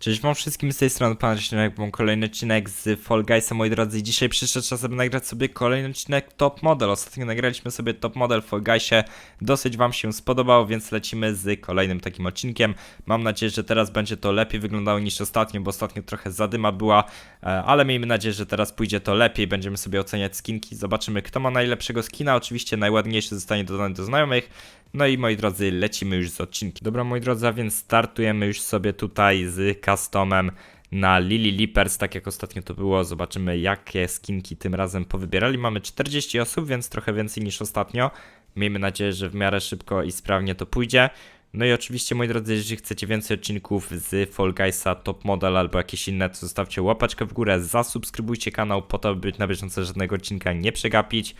Cześć wam wszystkim z tej strony Pan Rysinek, mam kolejny odcinek z Fall Guysa, moi drodzy. Dzisiaj przyszedł czas, aby nagrać sobie kolejny odcinek Top Model. Ostatnio nagraliśmy sobie Top Model w Fall Guysie, dosyć wam się spodobało, więc lecimy z kolejnym takim odcinkiem. Mam nadzieję, że teraz będzie to lepiej wyglądało niż ostatnio, bo ostatnio trochę zadyma była, e, ale miejmy nadzieję, że teraz pójdzie to lepiej. Będziemy sobie oceniać skinki, zobaczymy kto ma najlepszego skina. Oczywiście najładniejszy zostanie dodany do znajomych. No i moi drodzy, lecimy już z odcinki. Dobra, moi drodzy, a więc startujemy już sobie tutaj z customem na Lily Leapers, tak jak ostatnio to było. Zobaczymy, jakie skinki tym razem powybierali. Mamy 40 osób, więc trochę więcej niż ostatnio. Miejmy nadzieję, że w miarę szybko i sprawnie to pójdzie. No i oczywiście, moi drodzy, jeżeli chcecie więcej odcinków z Fall Guysa, Top Model albo jakieś inne, to zostawcie łapeczkę w górę, zasubskrybujcie kanał po to, by być na bieżąco żadnego odcinka nie przegapić.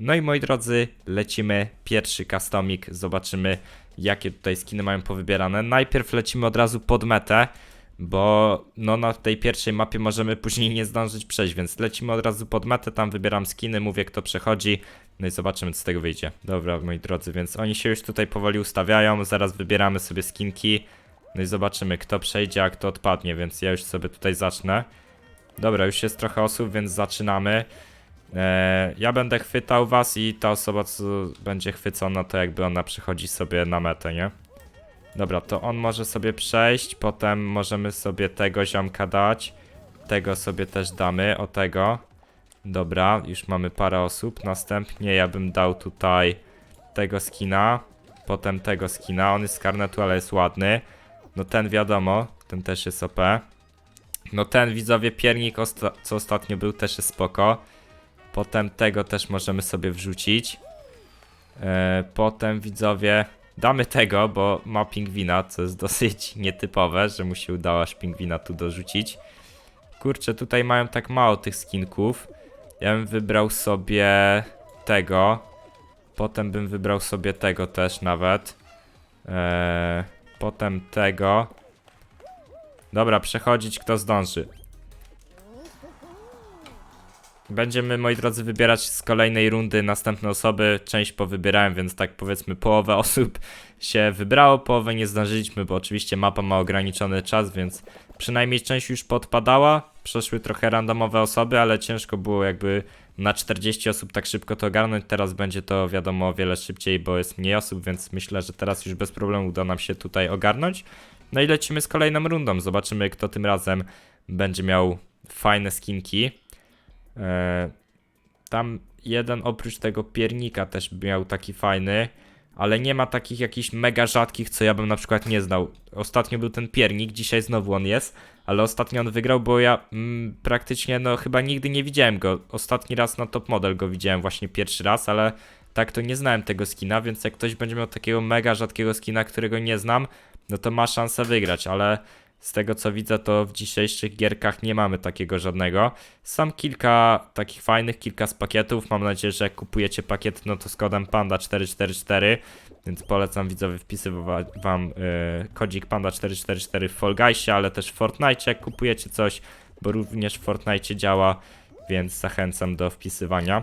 No i moi drodzy, lecimy pierwszy customik, zobaczymy jakie tutaj skiny mają powybierane. Najpierw lecimy od razu pod metę, bo no na tej pierwszej mapie możemy później nie zdążyć przejść, więc lecimy od razu pod metę, tam wybieram skiny, mówię kto przechodzi, no i zobaczymy co z tego wyjdzie. Dobra moi drodzy, więc oni się już tutaj powoli ustawiają, zaraz wybieramy sobie skinki, no i zobaczymy kto przejdzie, a kto odpadnie, więc ja już sobie tutaj zacznę. Dobra, już jest trochę osób, więc zaczynamy. E, ja będę chwytał was i ta osoba, co będzie chwycona, to jakby ona przychodzi sobie na metę, nie? Dobra, to on może sobie przejść, potem możemy sobie tego ziomka dać. Tego sobie też damy, o tego. Dobra, już mamy parę osób. Następnie ja bym dał tutaj tego skina, potem tego skina. On jest z karnetu, ale jest ładny. No ten wiadomo, ten też jest OP. No ten widzowie piernik, osta co ostatnio był, też jest spoko. Potem tego też możemy sobie wrzucić. E, potem widzowie damy tego, bo ma pingwina, co jest dosyć nietypowe, że mu się udało aż pingwina tu dorzucić. Kurczę, tutaj mają tak mało tych skinków. Ja bym wybrał sobie tego. Potem bym wybrał sobie tego też nawet. E, potem tego. Dobra, przechodzić kto zdąży. Będziemy, moi drodzy, wybierać z kolejnej rundy następne osoby. Część powybierałem, więc tak powiedzmy połowę osób się wybrało, połowę nie zdążyliśmy, bo oczywiście mapa ma ograniczony czas, więc przynajmniej część już podpadała. Przeszły trochę randomowe osoby, ale ciężko było jakby na 40 osób tak szybko to ogarnąć. Teraz będzie to wiadomo o wiele szybciej, bo jest mniej osób, więc myślę, że teraz już bez problemu uda nam się tutaj ogarnąć. No i lecimy z kolejną rundą. Zobaczymy, kto tym razem będzie miał fajne skinki. E, tam jeden oprócz tego piernika też miał taki fajny, ale nie ma takich jakichś mega rzadkich, co ja bym na przykład nie znał. Ostatnio był ten piernik, dzisiaj znowu on jest, ale ostatnio on wygrał, bo ja mm, praktycznie no chyba nigdy nie widziałem go. Ostatni raz na top model go widziałem właśnie pierwszy raz, ale tak to nie znałem tego skina, więc jak ktoś będzie miał takiego mega rzadkiego skina, którego nie znam, no to ma szansę wygrać, ale z tego co widzę, to w dzisiejszych gierkach nie mamy takiego żadnego. Są kilka takich fajnych, kilka z pakietów. Mam nadzieję, że jak kupujecie pakiet, no to z kodem Panda444, więc polecam widzowie wpisywać wam yy, kodzik Panda444 w Fall Guysie, ale też w Fortnite, jak kupujecie coś, bo również w Fortnite działa, więc zachęcam do wpisywania.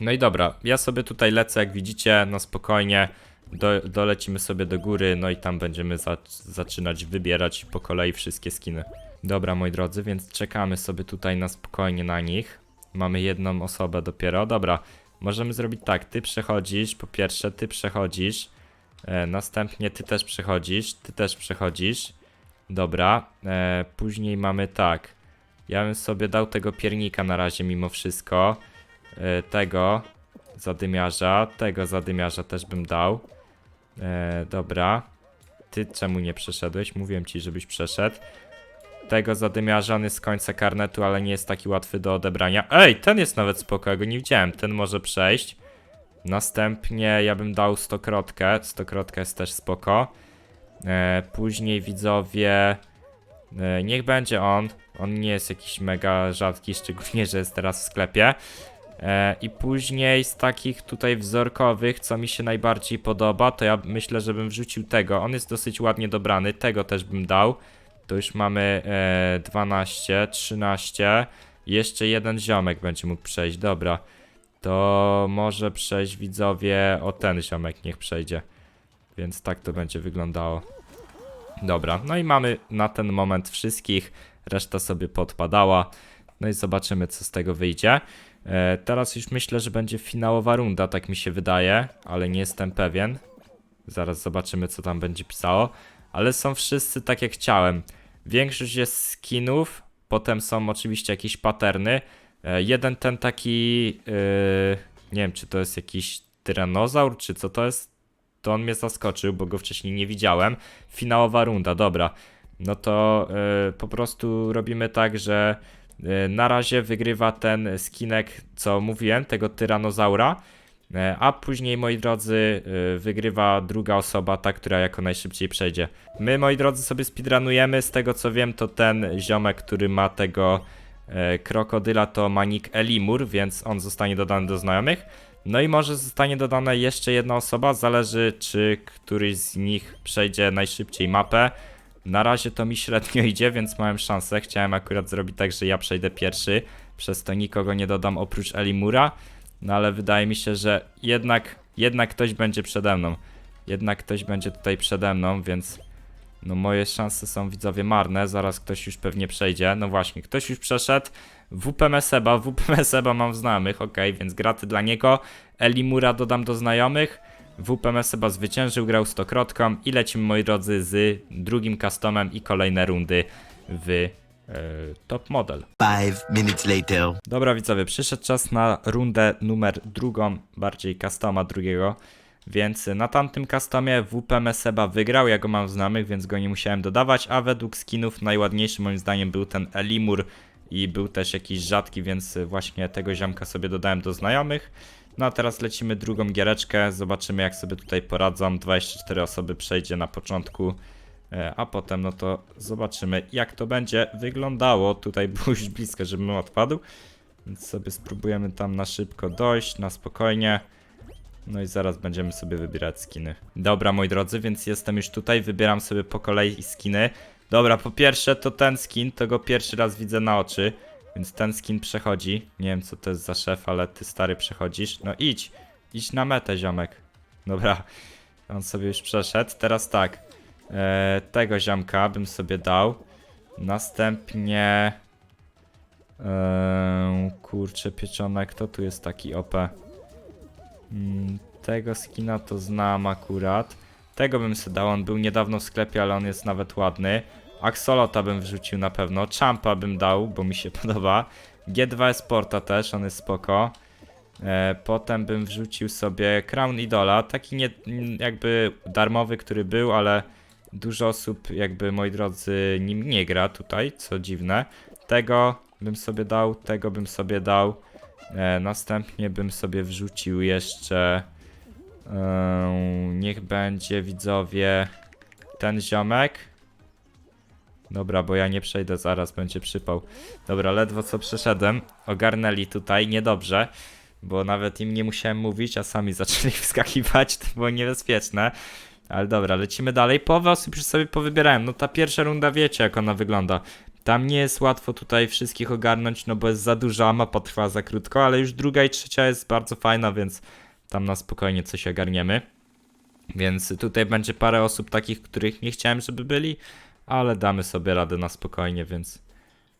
No i dobra, ja sobie tutaj lecę, jak widzicie, no spokojnie. Do, dolecimy sobie do góry, no i tam będziemy za, zaczynać wybierać po kolei wszystkie skiny. Dobra, moi drodzy, więc czekamy sobie tutaj na spokojnie na nich. Mamy jedną osobę dopiero. Dobra, możemy zrobić tak. Ty przechodzisz, po pierwsze, ty przechodzisz. E, następnie ty też przechodzisz, ty też przechodzisz. Dobra, e, później mamy tak. Ja bym sobie dał tego piernika na razie mimo wszystko. E, tego zadymiarza, tego zadymiarza też bym dał. E, dobra. Ty czemu nie przeszedłeś? Mówiłem ci, żebyś przeszedł. Tego zadymiarza on jest z końca karnetu, ale nie jest taki łatwy do odebrania. Ej, ten jest nawet spoko, go nie widziałem. Ten może przejść. Następnie ja bym dał stokrotkę. Stokrotka jest też spoko. E, później widzowie... E, niech będzie on. On nie jest jakiś mega rzadki, szczególnie, że jest teraz w sklepie. E, I później z takich tutaj wzorkowych, co mi się najbardziej podoba, to ja myślę, że bym wrzucił tego. On jest dosyć ładnie dobrany, tego też bym dał. To już mamy e, 12, 13. Jeszcze jeden ziomek będzie mógł przejść, dobra. To może przejść widzowie, o ten ziomek niech przejdzie. Więc tak to będzie wyglądało. Dobra, no i mamy na ten moment wszystkich, reszta sobie podpadała. No i zobaczymy, co z tego wyjdzie. E, teraz już myślę, że będzie finałowa runda, tak mi się wydaje, ale nie jestem pewien. Zaraz zobaczymy, co tam będzie pisało. Ale są wszyscy tak jak chciałem. Większość jest skinów, potem są oczywiście jakieś paterny. E, jeden ten taki, yy, nie wiem, czy to jest jakiś tyranozaur, czy co to jest. To on mnie zaskoczył, bo go wcześniej nie widziałem. Finałowa runda, dobra. No to po prostu robimy tak, że na razie wygrywa ten skinek, co mówiłem, tego tyranozaura. E, A później, moi drodzy, y, wygrywa druga osoba, ta, która jako najszybciej przejdzie. My, moi drodzy, sobie speedrunujemy. Z tego co wiem, to ten ziomek, który ma tego e, krokodyla, to ma nick Elimur, więc on zostanie dodany do znajomych. No i może zostanie dodana jeszcze jedna osoba, zależy czy któryś z nich przejdzie najszybciej mapę. Na razie to mi średnio idzie, więc miałem szansę. Chciałem akurat zrobić tak, że ja przejdę pierwszy, przez to nikogo nie dodam oprócz Elimura. No ale wydaje mi się, że jednak, jednak ktoś będzie przede mną. Jednak ktoś będzie tutaj przede mną, więc no moje szanse są widzowie marne. Zaraz ktoś już pewnie przejdzie. No właśnie, ktoś już przeszedł. WPM Seba, WPM Seba mam znajomych, ok, więc graty dla niego. Elimura dodam do znajomych. WPM Seba zwyciężył, grał stokrotką i lecimy moi drodzy z drugim customem i kolejne rundy w e, top model. Five minutes later. Dobra widzowie, przyszedł czas na rundę numer drugą, bardziej customa drugiego. Więc na tamtym customie WPM Seba wygrał, ja go mam znamych, więc go nie musiałem dodawać, a według skinów najładniejszy moim zdaniem był ten Elimur i był też jakiś rzadki, więc właśnie tego ziomka sobie dodałem do znajomych. No a teraz lecimy drugą giereczkę, zobaczymy jak sobie tutaj poradzą, 24 osoby przejdzie na początku, e, a potem no to zobaczymy jak to będzie wyglądało. Tutaj było już blisko, żebym odpadł, więc sobie spróbujemy tam na szybko dojść, na spokojnie. No i zaraz będziemy sobie wybierać skiny. Dobra, moi drodzy, więc jestem już tutaj, wybieram sobie po kolei skiny. Dobra, po pierwsze to ten skin, to go pierwszy raz widzę na oczy, więc ten skin przechodzi. Nie wiem co to jest za szef, ale ty stary przechodzisz. No idź, idź na metę, ziomek. Dobra, on sobie już przeszedł. Teraz tak, e, tego ziomka bym sobie dał. Następnie... E, kurczę, pieczone, kto tu jest taki OP? Mm, Tego skina to znam akurat. Tego bym sobie dał, on był niedawno w sklepie, ale on jest nawet ładny. Axolota bym wrzucił na pewno. Champa bym dał, bo mi się podoba. G2 Sporta też, on jest spoko. E, potem bym wrzucił sobie Crown Idola, taki nie, jakby darmowy, który był, ale dużo osób jakby, moi drodzy, nim nie gra tutaj, co dziwne. Tego bym sobie dał, tego bym sobie dał. E, następnie bym sobie wrzucił jeszcze. E, niech będzie widzowie ten ziomek. Dobra, bo ja nie przejdę zaraz, będzie przypał. Dobra, ledwo co przeszedłem. Ogarnęli tutaj, niedobrze. Bo nawet im nie musiałem mówić, a sami zaczęli wskakiwać, to było niebezpieczne. Ale dobra, lecimy dalej. Połowę osób już sobie powybierałem. No ta pierwsza runda wiecie jak ona wygląda. Tam nie jest łatwo tutaj wszystkich ogarnąć, no bo jest za dużo, a mapa trwa za krótko, ale już druga i trzecia jest bardzo fajna, więc tam na spokojnie coś ogarniemy. Więc tutaj będzie parę osób takich, których nie chciałem, żeby byli, ale damy sobie radę na spokojnie, więc,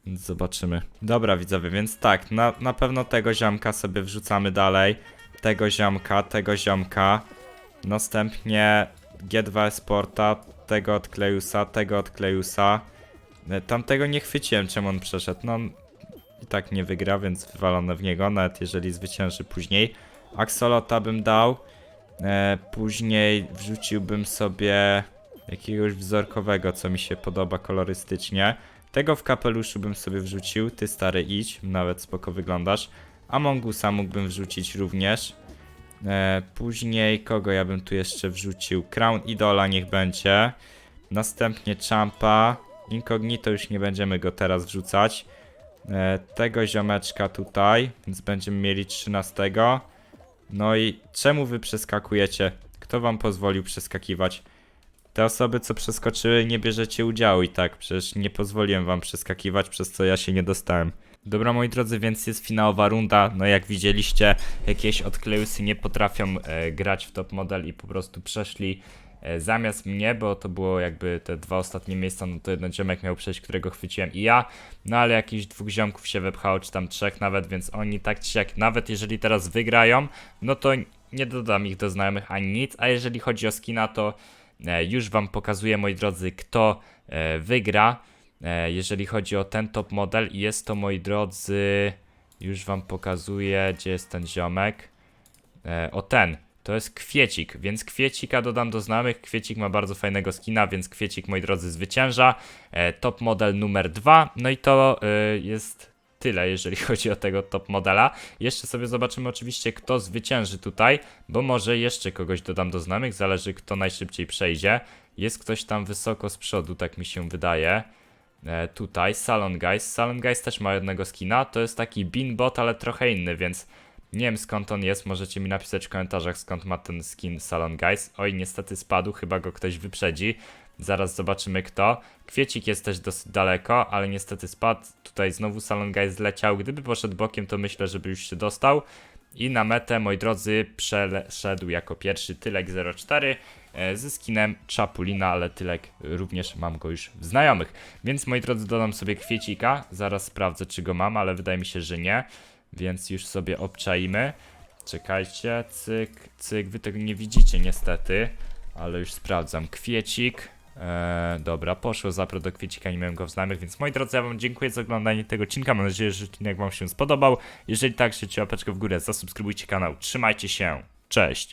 zobaczymy. Dobra, widzowie, więc tak, na, na pewno tego ziomka sobie wrzucamy dalej. Tego ziomka, tego ziomka. Następnie G2 Sporta, tego od Kleusa, tego od Kleusa. E, Tamtego nie chwyciłem, czemu on przeszedł. No, i tak nie wygra, więc wywalone w niego, nawet jeżeli zwycięży później. Axolota bym dał. E, później wrzuciłbym sobie jakiegoś wzorkowego, co mi się podoba kolorystycznie. Tego w kapeluszu bym sobie wrzucił. Ty stary idź, nawet spoko wyglądasz. Amongusa mógłbym wrzucić również. E, później kogo ja bym tu jeszcze wrzucił? Crown Idola niech będzie. Następnie Champa. Incognito już nie będziemy go teraz wrzucać. E, tego ziomeczka tutaj, więc będziemy mieli 13. No i czemu wy przeskakujecie? Kto wam pozwolił przeskakiwać? Te osoby, co przeskoczyły, nie bierzecie udziału i tak, przecież nie pozwoliłem wam przeskakiwać, przez co ja się nie dostałem. Dobra, moi drodzy, więc jest finałowa runda. No jak widzieliście, jakieś odkleusy nie potrafią e, grać w top model i po prostu przeszli e, zamiast mnie, bo to było jakby te dwa ostatnie miejsca, no to jeden ziomek miał przejść, którego chwyciłem i ja, no ale jakichś dwóch ziomków się wepchało, czy tam trzech nawet, więc oni tak czy siak, nawet jeżeli teraz wygrają, no to nie dodam ich do znajomych ani nic, a jeżeli chodzi o skina, to już wam pokazuję, moi drodzy, kto e, wygra, e, jeżeli chodzi o ten top model i jest to, moi drodzy, już wam pokazuję, gdzie jest ten ziomek, e, o ten, to jest kwiecik, więc kwiecika dodam do znajomych. Kwiecik ma bardzo fajnego skina, więc kwiecik, moi drodzy, zwycięża. E, top model numer dwa. No i to e, jest tyle, jeżeli chodzi o tego top modela. Jeszcze sobie zobaczymy oczywiście, kto zwycięży tutaj, bo może jeszcze kogoś dodam do znajomych. Zależy, kto najszybciej przejdzie. Jest ktoś tam wysoko z przodu, tak mi się wydaje. E, tutaj Salon Guys. Salon Guys też ma jednego skina. To jest taki Beanbot, ale trochę inny, więc nie wiem skąd on jest, możecie mi napisać w komentarzach skąd ma ten skin Salon Guys. Oj, niestety spadł, chyba go ktoś wyprzedzi. Zaraz zobaczymy kto. Kwiecik jest też dosyć daleko, ale niestety spadł. Tutaj znowu Salon Guys zleciał. Gdyby poszedł bokiem, to myślę, żeby już się dostał. I na metę, moi drodzy, przeszedł jako pierwszy Tylek04 e, ze skinem Chapulina, ale Tylek również mam go już w znajomych. Więc moi drodzy, dodam sobie kwiecika. Zaraz sprawdzę, czy go mam, ale wydaje mi się, że nie. Więc już sobie obczaimy. Czekajcie, cyk, cyk. Wy tego nie widzicie niestety, ale już sprawdzam. Kwiecik. Eee, dobra, poszło zapro do kwiecika, nie miałem go w znajomych, więc moi drodzy, ja wam dziękuję za oglądanie tego odcinka. Mam nadzieję, że odcinek wam się spodobał. Jeżeli tak, życie łapeczkę w górę, zasubskrybujcie kanał. Trzymajcie się. Cześć.